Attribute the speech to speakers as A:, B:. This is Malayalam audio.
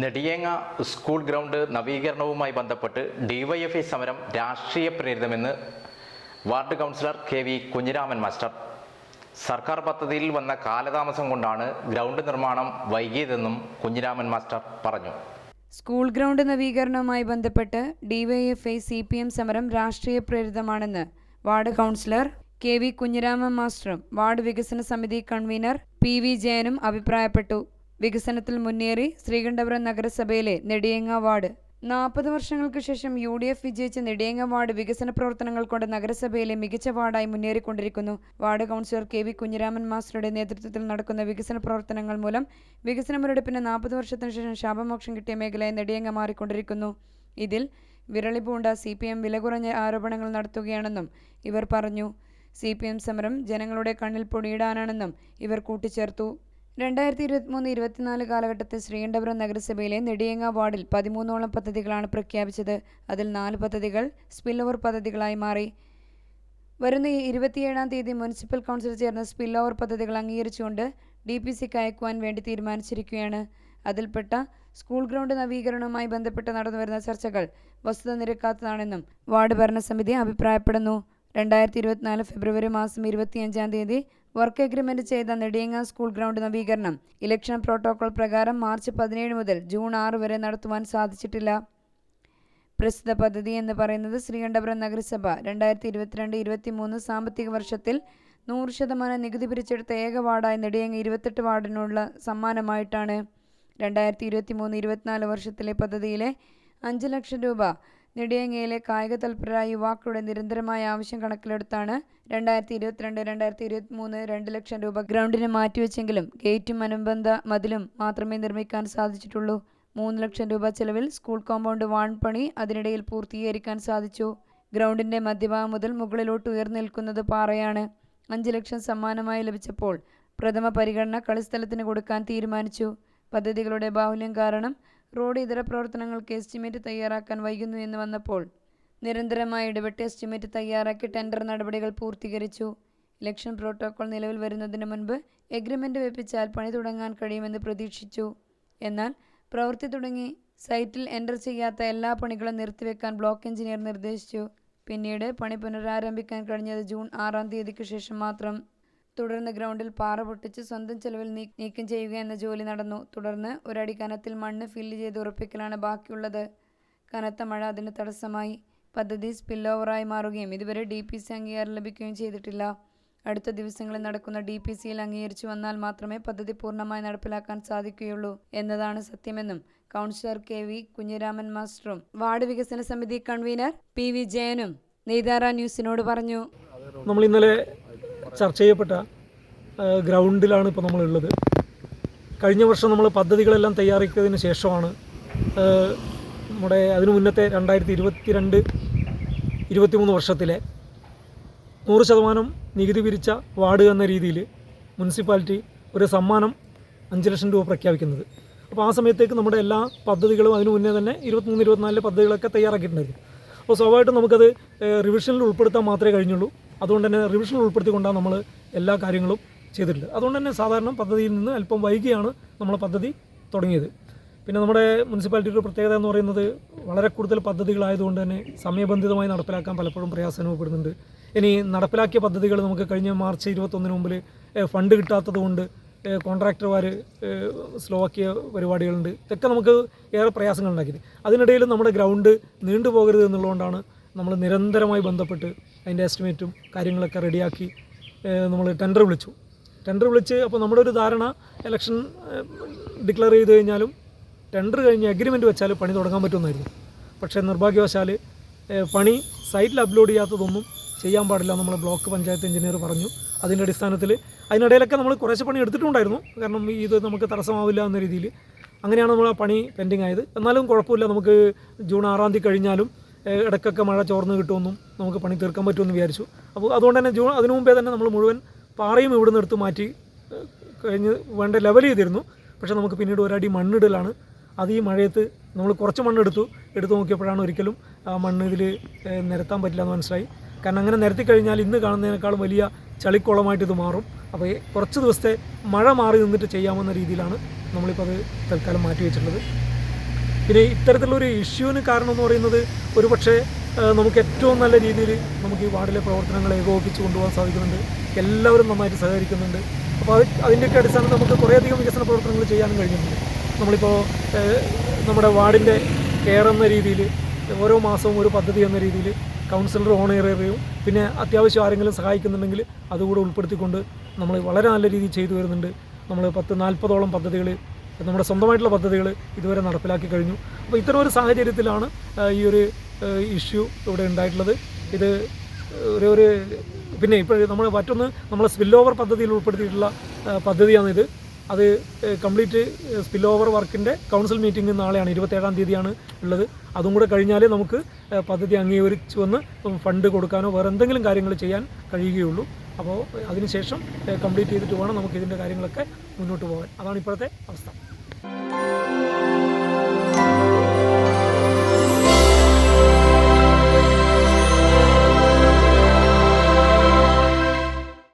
A: നെടിയേങ്ങ സ്കൂൾ ഗ്രൗണ്ട് നവീകരണവുമായി ബന്ധപ്പെട്ട് ഡിവൈഎഫ്ഐ സമരം രാഷ്ട്രീയ പ്രേരിതമെന്ന് ward councillor K V Kunhiraman master. സർക്കാർ പദ്ധതിയിൽ വന്ന കാലതാമസം കൊണ്ടാണ് ഗ്രൗണ്ട് നിർമ്മാണം വൈകിയതെന്നും കുഞ്ഞിരാമൻ മാസ്റ്റർ പറഞ്ഞു.
B: സ്കൂൾ ഗ്രൗണ്ട് നവീകരണവുമായി ബന്ധപ്പെട്ട് ഡിവൈഎഫ്ഐ സി പി എം സമരം രാഷ്ട്രീയ പ്രേരിതമാണെന്ന് ward councillor K V Kunhiraman മാസ്റ്ററും ward വികസന സമിതി കൺവീനർ പി വി ജയനും അഭിപ്രായപ്പെട്ടു. വികസനത്തിൽ മുന്നേറി ശ്രീകണ്ഠപുരം നഗരസഭയിലെ നെടിയങ്ങ വാർഡ്. നാൽപ്പത് വർഷങ്ങൾക്ക് ശേഷം യു ഡി എഫ് വിജയിച്ച നെടിയങ്ങ വാർഡ് വികസന പ്രവർത്തനങ്ങൾ കൊണ്ട് നഗരസഭയിലെ മികച്ച വാർഡായി മുന്നേറിക്കൊണ്ടിരിക്കുന്നു. Ward councillor K V Kunhiraman മാസ്റ്ററുടെ നേതൃത്വത്തിൽ നടക്കുന്ന വികസന പ്രവർത്തനങ്ങൾ മൂലം വികസന മുരടിപ്പിന് നാൽപ്പത് വർഷത്തിനു ശേഷം ശാപമോക്ഷം കിട്ടിയ മേഖലയെ നെടിയങ്ങ മാറിക്കൊണ്ടിരിക്കുന്നു. ഇതിൽ വിരളിപൂണ്ട സി പി എം വില കുറഞ്ഞ ആരോപണങ്ങൾ നടത്തുകയാണെന്നും ഇവർ പറഞ്ഞു. സി പി എം സമരം ജനങ്ങളുടെ കണ്ണിൽ പൊടിയിടാനാണെന്നും ഇവർ കൂട്ടിച്ചേർത്തു. രണ്ടായിരത്തി ഇരുപത്തിമൂന്ന് ഇരുപത്തിനാല് കാലഘട്ടത്തിൽ ശ്രീകണ്ഠപുരം നഗരസഭയിലെ നെടിയങ്ങ വാർഡിൽ പതിമൂന്നോളം പദ്ധതികളാണ് പ്രഖ്യാപിച്ചത്. അതിൽ നാല് പദ്ധതികൾ സ്പിൽ ഓവർ പദ്ധതികളായി മാറി. വരുന്ന ഇരുപത്തിയേഴാം തീയതി മുനിസിപ്പൽ കൗൺസിൽ ചേർന്ന സ്പിൽ ഓവർ പദ്ധതികൾ അംഗീകരിച്ചുകൊണ്ട് ഡി പി സിക്ക് അയക്കുവാൻ വേണ്ടി തീരുമാനിച്ചിരിക്കുകയാണ്. അതിൽപ്പെട്ട സ്കൂൾ ഗ്രൗണ്ട് നവീകരണവുമായി ബന്ധപ്പെട്ട് നടന്നുവരുന്ന ചർച്ചകൾ വസ്തുത നിരക്കാത്തതാണെന്നും വാർഡ് ഭരണസമിതി അഭിപ്രായപ്പെടുന്നു. രണ്ടായിരത്തി ഇരുപത്തിനാല് ഫെബ്രുവരി മാസം ഇരുപത്തിയഞ്ചാം തീയതി വർക്ക് എഗ്രിമെന്റ് ചെയ്ത നെടിയങ്ങ സ്കൂൾ ഗ്രൗണ്ട് നവീകരണം. ഇലക്ഷൻ പ്രോട്ടോകോൾ പ്രകാരം മാർച്ച് പതിനേഴ് മുതൽ ജൂൺ ആറ് വരെ നടത്തുവാൻ സാധിച്ചിട്ടില്ല. പ്രസ്തുത പദ്ധതി എന്ന് പറയുന്നത് ശ്രീകണ്ഠപുരം നഗരസഭ. രണ്ടായിരത്തി ഇരുപത്തിരണ്ട് ഇരുപത്തിമൂന്ന് സാമ്പത്തിക വർഷത്തിൽ നൂറ് ശതമാനം നികുതി പിരിച്ചെടുത്ത ഏക വാർഡായി നെടിയങ്ങ ഇരുപത്തെട്ട് വാർഡിനുള്ള സമ്മാനമായിട്ടാണ് രണ്ടായിരത്തി ഇരുപത്തി മൂന്ന് ഇരുപത്തിനാല് വർഷത്തിലെ പദ്ധതിയിലെ അഞ്ച് ലക്ഷം രൂപ നെടിയങ്ങയിലെ കായിക തൽപരരായ യുവാക്കളുടെ നിരന്തരമായ ആവശ്യം കണക്കിലെടുത്താണ് രണ്ടായിരത്തി ഇരുപത്തിരണ്ട് രണ്ടായിരത്തി ഇരുപത്തി മൂന്ന് രണ്ട് ലക്ഷം രൂപ ഗ്രൗണ്ടിന് മാറ്റിവെച്ചെങ്കിലും ഗേറ്റും അനുബന്ധ മതിലും മാത്രമേ നിർമ്മിക്കാൻ സാധിച്ചിട്ടുള്ളൂ. മൂന്ന് ലക്ഷം രൂപ ചെലവിൽ സ്കൂൾ കോമ്പൗണ്ട് വാൺ പണി അതിനിടയിൽ പൂർത്തീകരിക്കാൻ സാധിച്ചു. ഗ്രൗണ്ടിന്റെ മധ്യഭാഗം മുതൽ മുകളിലോട്ട് ഉയർന്നു നിൽക്കുന്നത് പാറയാണ്. അഞ്ച് ലക്ഷം സമ്മാനമായി ലഭിച്ചപ്പോൾ പ്രഥമ പരിഗണന കളിസ്ഥലത്തിന് കൊടുക്കാൻ തീരുമാനിച്ചു. പദ്ധതികളുടെ ബാഹുല്യം കാരണം റോഡ് ഇതര പ്രവർത്തനങ്ങൾക്ക് എസ്റ്റിമേറ്റ് തയ്യാറാക്കാൻ വൈകുന്നു എന്ന് വന്നപ്പോൾ നിരന്തരമായി ഇടപെട്ട് എസ്റ്റിമേറ്റ് തയ്യാറാക്കി ടെൻഡർ നടപടികൾ പൂർത്തീകരിച്ചു. ഇലക്ഷൻ പ്രോട്ടോകോൾ നിലവിൽ വരുന്നതിന് മുൻപ് എഗ്രിമെന്റ് വെപ്പിച്ചാൽ പണി തുടങ്ങാൻ കഴിയുമെന്ന് പ്രതീക്ഷിച്ചു. എന്നാൽ പ്രവൃത്തി തുടങ്ങി സൈറ്റിൽ എന്റർ ചെയ്യാത്ത എല്ലാ പണികളും നിർത്തിവെക്കാൻ ബ്ലോക്ക് എഞ്ചിനീയർ നിർദ്ദേശിച്ചു. പിന്നീട് പണി പുനരാരംഭിക്കാൻ കഴിഞ്ഞത് ജൂൺ ആറാം തീയതിക്ക് ശേഷം മാത്രം. തുടർന്ന് ഗ്രൗണ്ടിൽ പാറ പൊട്ടിച്ച് സ്വന്തം ചെലവിൽ നീക്കം ചെയ്യുക എന്ന ജോലി നടന്നു. തുടർന്ന് ഒരടി കനത്തിൽ മണ്ണ് ഫില്ല് ചെയ്ത് ഉറപ്പിക്കലാണ് ബാക്കിയുള്ളത്. കനത്ത മഴ അതിന് തടസ്സമായി. പദ്ധതി സ്പിൽ ഓവറായി മാറുകയും ഇതുവരെ ഡി പി സി അംഗീകാരം ലഭിക്കുകയും ചെയ്തിട്ടില്ല. അടുത്ത ദിവസങ്ങളിൽ നടക്കുന്ന ഡി പി സിയിൽ അംഗീകരിച്ചു വന്നാൽ മാത്രമേ പദ്ധതി പൂർണമായി നടപ്പിലാക്കാൻ സാധിക്കുകയുള്ളൂ എന്നതാണ് സത്യമെന്നും കൗൺസിലർ കെ വി കുഞ്ഞിരാമൻ മാസ്റ്ററും വാർഡ് വികസന സമിതി കൺവീനർ പി വി ജയനും നെയ്താറ ന്യൂസിനോട് പറഞ്ഞു.
C: നമ്മൾ ഇന്നലെ ചർച്ച ചെയ്യപ്പെട്ട ഗ്രൗണ്ടിലാണ് ഇപ്പോൾ നമ്മളുള്ളത്. കഴിഞ്ഞ വർഷം നമ്മൾ പദ്ധതികളെല്ലാം തയ്യാറാക്കിയതിന് ശേഷമാണ് നമ്മുടെ അതിനു മുന്നത്തെ രണ്ടായിരത്തി ഇരുപത്തി രണ്ട് ഇരുപത്തിമൂന്ന് വർഷത്തിലെ നൂറ് ശതമാനം നികുതി പിരിച്ച വാർഡ് എന്ന രീതിയിൽ മുനിസിപ്പാലിറ്റി ഒരു സമ്മാനം അഞ്ച് ലക്ഷം രൂപ പ്രഖ്യാപിക്കുന്നത്. അപ്പോൾ ആ സമയത്തേക്ക് നമ്മുടെ എല്ലാ പദ്ധതികളും അതിനു മുന്നേ തന്നെ ഇരുപത്തിമൂന്ന് ഇരുപത്തിനാലിലെ പദ്ധതികളൊക്കെ തയ്യാറാക്കിയിട്ടുണ്ടായിരുന്നു. അപ്പോൾ സ്വാഭാവികമായിട്ടും നമുക്കത് റിവിഷനിൽ ഉൾപ്പെടുത്താൻ മാത്രമേ കഴിഞ്ഞുള്ളൂ. അതുകൊണ്ട് തന്നെ റിവിഷൻ ഉൾപ്പെടുത്തിക്കൊണ്ടാണ് നമ്മൾ എല്ലാ കാര്യങ്ങളും ചെയ്തിട്ടുള്ളത്. അതുകൊണ്ട് തന്നെ സാധാരണ പദ്ധതിയിൽ നിന്ന് അല്പം വൈകിയാണ് നമ്മൾ പദ്ധതി തുടങ്ങിയത്. പിന്നെ നമ്മുടെ മുനിസിപ്പാലിറ്റിയുടെ പ്രത്യേകത എന്ന് പറയുന്നത് വളരെ കൂടുതൽ പദ്ധതികളായതുകൊണ്ട് തന്നെ സമയബന്ധിതമായി നടപ്പിലാക്കാൻ പലപ്പോഴും പ്രയാസം അനുഭവപ്പെടുന്നുണ്ട്. ഇനി നടപ്പിലാക്കിയ പദ്ധതികൾ നമുക്ക് കഴിഞ്ഞ മാർച്ച് ഇരുപത്തൊന്നിന് മുമ്പിൽ ഫണ്ട് കിട്ടാത്തതുകൊണ്ട് കോൺട്രാക്ടർമാർ സ്ലോ ആക്കിയ പരിപാടികളുണ്ട്. ഇതൊക്കെ നമുക്ക് ഏറെ പ്രയാസങ്ങൾ ഉണ്ടാക്കിയത് അതിനിടയിൽ നമ്മുടെ ഗ്രൗണ്ട് നീണ്ടുപോകരുത് എന്നുള്ളതുകൊണ്ടാണ് നമ്മൾ നിരന്തരമായി ബന്ധപ്പെട്ട് അതിന്റെ എസ്റ്റിമേറ്റും കാര്യങ്ങളൊക്കെ റെഡിയാക്കി നമ്മൾ ടെൻഡർ വിളിച്ചു. ടെൻഡർ വിളിച്ച് അപ്പോൾ നമ്മുടെ ഒരു ധാരണ ഇലക്ഷൻ ഡിക്ലെയർ ചെയ്ത് കഴിഞ്ഞാലും ടെൻഡർ കഴിഞ്ഞ് അഗ്രിമെന്റ് വെച്ചാൽ പണി തുടങ്ങാൻ പറ്റുമെന്നായിരുന്നു. പക്ഷേ നിർഭാഗ്യവശാൽ പണി സൈറ്റിൽ അപ്ലോഡ് ചെയ്യാത്തതൊന്നും ചെയ്യാൻ പാടില്ല നമ്മൾ ബ്ലോക്ക് പഞ്ചായത്ത് എഞ്ചിനീയർ പറഞ്ഞു. അതിന്റെ അടിസ്ഥാനത്തിൽ അതിനിടയിലൊക്കെ നമ്മൾ കുറേശ്ശെ പണി എടുത്തിട്ടുണ്ടായിരുന്നു. കാരണം ഇത് നമുക്ക് തടസ്സമാവില്ല എന്ന രീതിയിൽ അങ്ങനെയാണ് നമ്മൾ ആ പണി പെൻഡിങ് ആയത് എന്നാലും കുഴപ്പമില്ല. നമുക്ക് ജൂൺ ആറാം തീയതി കഴിഞ്ഞാലും ഇടയ്ക്കൊക്കെ മഴ ചോർന്ന് കിട്ടുമെന്നും നമുക്ക് പണി തീർക്കാൻ പറ്റുമെന്ന് വിചാരിച്ചു. അപ്പോൾ അതുകൊണ്ട് തന്നെ ജൂൺ അതിനു മുമ്പേ തന്നെ നമ്മൾ മുഴുവൻ പാറയും ഇവിടെ നിന്ന് എടുത്ത് മാറ്റി കഴിഞ്ഞ് വേണ്ട ലെവൽ ചെയ്തിരുന്നു. പക്ഷേ നമുക്ക് പിന്നീട് ഒരടി മണ്ണിടലാണ്. അത് ഈ മഴയത്ത് നമ്മൾ കുറച്ച് മണ്ണെടുത്തു. എടുത്തു നോക്കിയപ്പോഴാണ് ഒരിക്കലും ആ മണ്ണ് ഇതിൽ നിരത്താൻ പറ്റില്ല എന്ന് മനസ്സിലായി. കാരണം അങ്ങനെ നിരത്തി കഴിഞ്ഞാൽ ഇന്ന് കാണുന്നതിനേക്കാളും വലിയ ചളിക്കുളമായിട്ട് ഇത് മാറും. അപ്പോൾ കുറച്ച് ദിവസത്തെ മഴ മാറി നിന്നിട്ട് ചെയ്യാമെന്ന രീതിയിലാണ് നമ്മളിപ്പോൾ അത് തൽക്കാലം മാറ്റി വെച്ചിട്ടുള്ളത്. പിന്നെ ഇത്തരത്തിലുള്ളൊരു ഇഷ്യൂവിന് കാരണം എന്ന് പറയുന്നത് ഒരുപക്ഷെ നമുക്ക് ഏറ്റവും നല്ല രീതിയിൽ നമുക്ക് ഈ വാർഡിലെ പ്രവർത്തനങ്ങൾ ഏകോപിപ്പിച്ച് കൊണ്ടുപോകാൻ സാധിക്കുന്നുണ്ട്. എല്ലാവരും നന്നായിട്ട് സഹകരിക്കുന്നുണ്ട്. അപ്പോൾ അത് അതിന്റെയൊക്കെ അടിസ്ഥാനത്തിൽ നമുക്ക് കുറേയധികം വികസന പ്രവർത്തനങ്ങൾ ചെയ്യാനും കഴിഞ്ഞിട്ടുണ്ട്. നമ്മളിപ്പോൾ നമ്മുടെ വാർഡിന്റെ കെയർ എന്ന രീതിയിൽ ഓരോ മാസവും ഒരു പദ്ധതി എന്ന രീതിയിൽ കൗൺസിലർ ഏറിയറിയും പിന്നെ അത്യാവശ്യം ആരെങ്കിലും സഹായിക്കുന്നുണ്ടെങ്കിൽ അതുകൂടെ ഉൾപ്പെടുത്തിക്കൊണ്ട് നമ്മൾ വളരെ നല്ല രീതിയിൽ ചെയ്തു വരുന്നുണ്ട്. നമ്മൾ പത്ത് നാൽപ്പതോളം പദ്ധതികൾ നമ്മുടെ സ്വന്തമായിട്ടുള്ള പദ്ധതികൾ ഇതുവരെ നടപ്പിലാക്കി കഴിഞ്ഞു. അപ്പോൾ ഇത്തരം ഒരു സാഹചര്യത്തിലാണ് ഈ ഒരു ഇഷ്യൂ ഇവിടെ ഉണ്ടായിട്ടുള്ളത്. ഇത് ഒരു ഒരു പിന്നെ ഇപ്പോൾ നമ്മൾ മറ്റൊന്ന് നമ്മൾ സ്പിൽ ഓവർ പദ്ധതിയിൽ ഉൾപ്പെടുത്തിയിട്ടുള്ള പദ്ധതിയാണിത് അത് കംപ്ലീറ്റ് സ്പിൽ ഓവർ വർക്കിന്റെ കൗൺസിൽ മീറ്റിംഗ് നാളെയാണ് ഇരുപത്തേഴാം തീയതിയാണ് ഉള്ളത്. അതും കൂടെ കഴിഞ്ഞാലേ നമുക്ക് പദ്ധതി അംഗീകരിച്ചു വന്ന് ഫണ്ട് കൊടുക്കാനോ വേറെ എന്തെങ്കിലും കാര്യങ്ങൾ ചെയ്യാൻ കഴിയുകയുള്ളൂ. അപ്പോൾ അതിനുശേഷം കംപ്ലീറ്റ് ചെയ്തിട്ട് വേണം നമുക്ക് ഇതിന്റെ കാര്യങ്ങളൊക്കെ മുന്നോട്ട് പോകാൻ. അതാണ് ഇപ്പോഴത്തെ അവസ്ഥ.